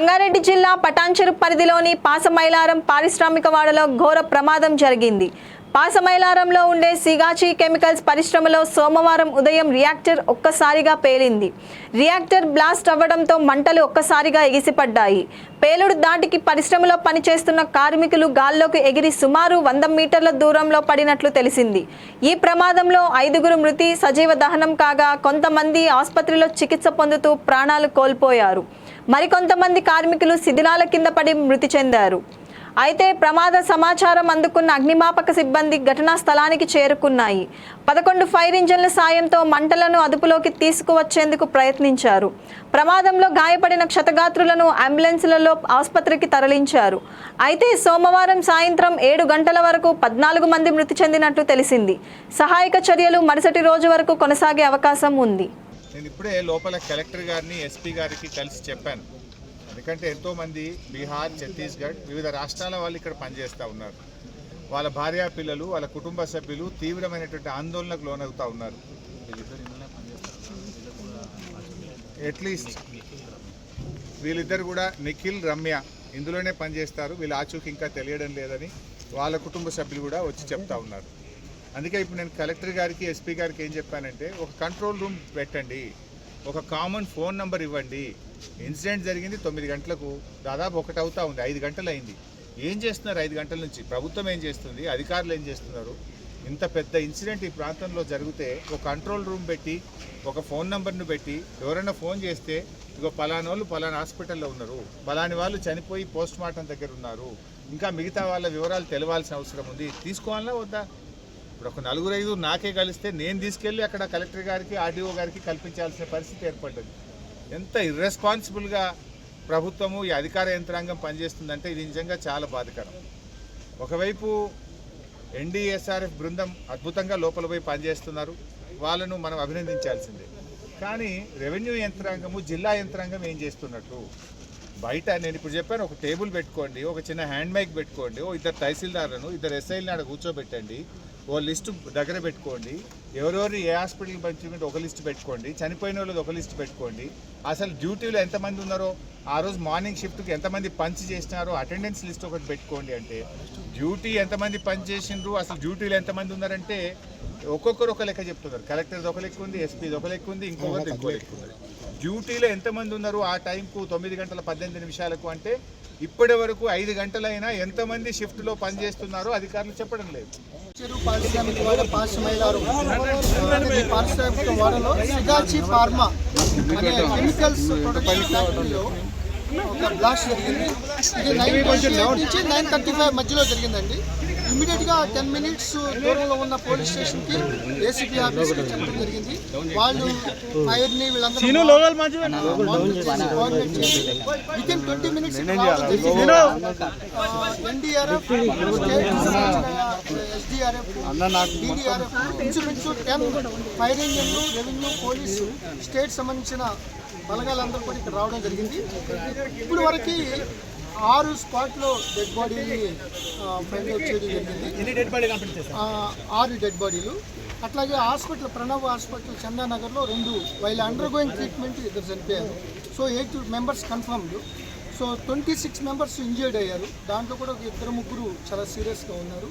సంగారెడ్డి జిల్లా పటాన్చెరు పరిధిలోని పాసమైలారం పారిశ్రామిక వాడలో ఘోర ప్రమాదం జరిగింది. పాసమైలారంలో ఉండే సిగాచి కెమికల్స్ పరిశ్రమలో సోమవారం ఉదయం రియాక్టర్ ఒక్కసారిగా పేలింది. రియాక్టర్ బ్లాస్ట్ అవ్వడంతో మంటలు ఒక్కసారిగా ఎగిసిపడ్డాయి. పేలుడు దాటికి పరిశ్రమలో పనిచేస్తున్న కార్మికులు గాల్లోకి ఎగిరి సుమారు వంద మీటర్ల దూరంలో పడినట్లు తెలిసింది. ఈ ప్రమాదంలో ఐదుగురు మృతి సజీవ దహనం కాగా కొంతమంది ఆసుపత్రిలో చికిత్స పొందుతూ ప్రాణాలు కోల్పోయారు. మరికొంతమంది కార్మికులు శిథిలాల కింద పడి మృతి చెందారు. అయితే ప్రమాద సమాచారం అందుకున్న అగ్నిమాపక సిబ్బంది ఘటనా స్థలానికి చేరుకున్నాయి. పదకొండు ఫైర్ ఇంజన్ల సాయంతో మంటలను అదుపులోకి తీసుకువచ్చేందుకు ప్రయత్నించారు. ప్రమాదంలో గాయపడిన క్షతగాత్రులను అంబులెన్స్లలో ఆసుపత్రికి తరలించారు. అయితే సోమవారం సాయంత్రం ఏడు గంటల వరకు పద్నాలుగు మంది మృతి చెందినట్లు తెలిసింది. సహాయక చర్యలు మరుసటి రోజు వరకు కొనసాగే అవకాశం ఉంది. నేను ఇప్పుడే లోపల కలెక్టర్ గారిని ఎస్పీ గారికి కలిసి చెప్పాను. ఎందుకంటే ఎంతోమంది బీహార్ ఛత్తీస్గఢ్ వివిధ రాష్ట్రాల వాళ్ళు ఇక్కడ పనిచేస్తూ ఉన్నారు. వాళ్ళ భార్యా పిల్లలు వాళ్ళ కుటుంబ సభ్యులు తీవ్రమైనటువంటి ఆందోళనకు లోనవుతూ ఉన్నారు. ఎట్లీస్ట్ వీళ్ళిద్దరు కూడా నిఖిల్ రమ్య ఇందులోనే పనిచేస్తారు. వీళ్ళ ఆచూకి ఇంకా తెలియడం లేదని వాళ్ళ కుటుంబ సభ్యులు కూడా వచ్చి చెప్తా ఉన్నారు. అందుకే ఇప్పుడు నేను కలెక్టర్ గారికి ఎస్పీ గారికి ఏం చెప్పానంటే ఒక కంట్రోల్ రూమ్ పెట్టండి. ఒక కామన్ ఫోన్ నంబర్ ఇవ్వండి. ఇన్సిడెంట్ జరిగింది తొమ్మిది గంటలకు. దాదాపు ఒకటి అవుతా ఉంది. ఐదు గంటలు అయింది ఏం చేస్తున్నారు ఐదు గంటల నుంచి? ప్రభుత్వం ఏం చేస్తుంది? అధికారులు ఏం చేస్తున్నారు? ఇంత పెద్ద ఇన్సిడెంట్ ఈ ప్రాంతంలో జరిగితే ఒక కంట్రోల్ రూమ్ పెట్టి ఒక ఫోన్ నంబర్ను పెట్టి ఎవరైనా ఫోన్ చేస్తే ఇగో పలానా వాళ్ళు పలానా హాస్పిటల్లో ఉన్నారు. పలాని వాళ్ళు చనిపోయి పోస్ట్ మార్టం దగ్గర ఉన్నారు. ఇంకా మిగతా వాళ్ళ వివరాలు తెలవాల్సిన అవసరం ఉంది. తీసుకోవాలా వద్దా? ఇప్పుడు ఒక నలుగురు ఐదు నాకే కలిస్తే నేను తీసుకెళ్ళి అక్కడ కలెక్టర్ గారికి ఆర్డీఓ గారికి కల్పించాల్సిన పరిస్థితి ఏర్పడ్డది. ఎంత ఇర్రెస్పాన్సిబుల్గా ప్రభుత్వము ఈ అధికార యంత్రాంగం పనిచేస్తుందంటే ఇది నిజంగా చాలా బాధకరం. ఒకవైపు ఎన్డీఎస్ఆర్ఎఫ్ బృందం అద్భుతంగా లోపల పోయి పనిచేస్తున్నారు. వాళ్ళను మనం అభినందించాల్సిందే. కానీ రెవెన్యూ యంత్రాంగము జిల్లా యంత్రాంగం ఏం చేస్తున్నట్టు బయట నేను ఇప్పుడు చెప్పాను ఒక టేబుల్ పెట్టుకోండి ఒక చిన్న హ్యాండ్ మైక్ పెట్టుకోండి ఓ ఇద్దరు తహసీల్దారులను ఇద్దరు ఎస్ఐలను ఆడ కూర్చోబెట్టండి ఓ లిస్టు దగ్గర పెట్టుకోండి. ఎవరెవరు ఏ హాస్పిటల్కి పంచుకుంటే ఒక లిస్ట్ పెట్టుకోండి. చనిపోయిన వాళ్ళది ఒక లిస్ట్ పెట్టుకోండి. అసలు డ్యూటీలో ఎంతమంది ఉన్నారో ఆ రోజు మార్నింగ్ షిఫ్ట్కి ఎంతమంది పంచ్ చేసినారో అటెండెన్స్ లిస్ట్ ఒకటి పెట్టుకోండి అంటే డ్యూటీ ఎంతమంది పని చేసిండ్రు అసలు డ్యూటీలో ఎంతమంది ఉన్నారంటే ఒక్కొక్కరు ఒక లెక్క చెప్తున్నారు. కలెక్టర్ది ఒక లెక్క ఉంది ఎస్పీది ఒక లెక్క ఉంది ఇంకొకటి ఇంకో లెక్క ఉంది. డ్యూటీలో ఎంతమంది ఉన్నారు ఆ టైంకు తొమ్మిది గంటల పద్దెనిమిది నిమిషాలకు అంటే ఇప్పటి వరకు ఐదు గంటలైనా ఎంతమంది షిఫ్ట్లో పనిచేస్తున్నారో అధికారులు చెప్పడం లేదు. చెరువు పారిశ్రామిక వాడ పారిశ్రామికదారు ఈ పారిశ్రామిక వాడలో సిగాచి ఫార్మా అనే కెమికల్స్ ప్రొడక్షన్ ఫ్యాక్టరీలో బ్లాస్ట్ జరిగింది. ఇది నైన్ నుంచి నైన్ థర్టీ ఫైవ్ మధ్యలో జరిగిందండి. ఇమీడియట్గా టెన్ మినిట్స్ దూరంలో ఉన్న పోలీస్ స్టేషన్కి ఏసీపీ ఆఫీస్కి చెప్పడం జరిగింది. వాళ్ళు ఫైర్ని వీళ్ళందరూ with in twenty minutes NDRF SDRF DDRF ఇంచుమించు టెన్ ఫైర్ ఇంజన్లు రెవెన్యూ పోలీసు స్టేట్ సంబంధించిన బలగాలందరూ కూడా ఇక్కడ రావడం జరిగింది. ఇప్పుడు వరకు ఆరు స్పాట్లో డెడ్ బాడీని ఫైండ్ అవుట్ చేయడం జరిగింది. ఆరు డెడ్ బాడీలు. అట్లాగే హాస్పిటల్ ప్రణవ్ హాస్పిటల్ చందానగర్లో రెండు వైల్ అండర్ గోయింగ్ ట్రీట్మెంట్ ఇద్దరు చనిపోయారు. So eight members confirmed so twenty six members injured అయ్యారు. దాంట్లో కూడా ఒక ఇద్దరు ముగ్గురు చాలా సీరియస్గా ఉన్నారు.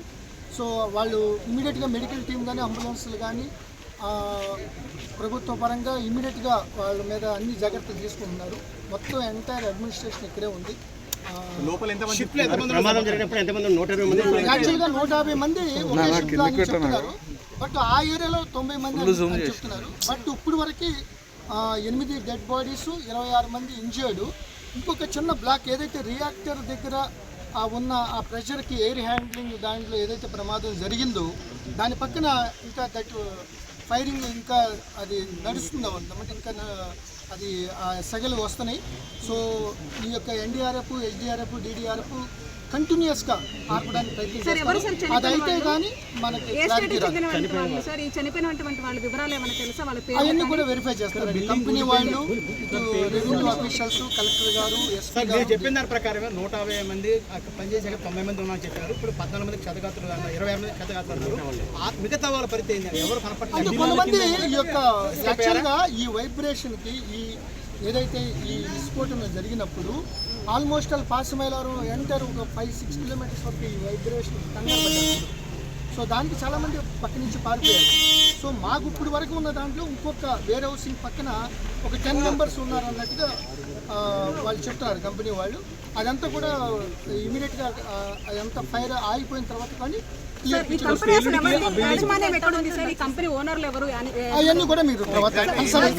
సో వాళ్ళు ఇమీడియట్గా మెడికల్ టీం కానీ అంబులెన్స్లు కానీ ప్రభుత్వ పరంగా ఇమీడియట్గా వాళ్ళ మీద అన్ని జాగ్రత్తలు తీసుకుంటున్నారు. మొత్తం ఎంటైర్ అడ్మినిస్ట్రేషన్ ఇక్కడే ఉంది. ఆ, ప్రమాదం జరిగినప్పుడు ఎంతమంది నూట ఇరవై మంది యాక్చువల్గా నూట యాభై మంది ఒకే షిఫ్ట్లో అని చెప్తున్నారు. బట్ ఆ ఏరియాలో తొంభై మంది అని చెప్తున్నారు. బట్ ఇప్పుడు వరకు ఎనిమిది డెడ్ బాడీస్ ఇరవై ఆరు మంది ఇంజర్డ్ ఇంకొక చిన్న బ్లాక్ ఏదైతే రియాక్టర్ దగ్గర ఆ ఉన్న ఆ ప్రెషర్కి ఎయిర్ హ్యాండ్లింగ్ దాంట్లో ఏదైతే ప్రమాదం జరిగిందో దాని పక్కన ఇంకా దట్ ఫైరింగ్ ఇంకా అది నడుస్తుందా అంటే ఇంకా నా- అది ఆ సెగలు వస్తున్నాయి. సో ఈ యొక్క ఎన్డీఆర్ఎఫ్ ఎస్డీఆర్ఎఫ్ డిడిఆర్ఎఫ్ కంటిన్యూస్గా ఆర్పడానికి ప్రయత్నిస్తారు అది అయితే కానీ మనకి అవన్నీ కూడా వెరిఫై చేస్తారండి కంపెనీ వాళ్ళు ఇటు రెవెన్యూ ఆఫీషియల్స్ కలెక్టర్ గారు చెప్పిన దాని ప్రకారం నూట యాభై మంది అక్కడ పనిచేసాక తొంభై మంది ఉన్నామని చెప్పారు. ఇప్పుడు పద్నాలుగు మంది క్షతగాత్రులు అన్నారు ఇరవై మంది. ఆ మిగతా వాళ్ళ పరిస్థితి ఎవరు కనపడలేదు కొంతమంది ఈ యొక్క యాక్చువల్గా ఈ వైబ్రేషన్కి ఈ ఏదైతే ఈ విస్ఫోటన జరిగినప్పుడు ఆల్మోస్ట్ ఆల్ పాసమైలారు ఎంటర్ ఒక ఫైవ్ సిక్స్ కిలోమీటర్స్ వరకు ఈ వైబ్రేషన్ సో దానికి చాలామంది పక్క నుంచి పారిపోయారు సో మాకు ఇప్పుడు వరకు ఉన్న దాంట్లో ఇంకొక వేర్ హౌసింగ్ పక్కన ఒక టెన్ మెంబర్స్ ఉన్నారు అన్నట్టుగా వాళ్ళు చెప్తున్నారు కంపెనీ వాళ్ళు. అదంతా కూడా ఇమీడియట్గా అదంతా ఫైర్ ఆగిపోయిన తర్వాత కానీ ఈ ఈ అవన్నీ కూడా మీరు తర్వాత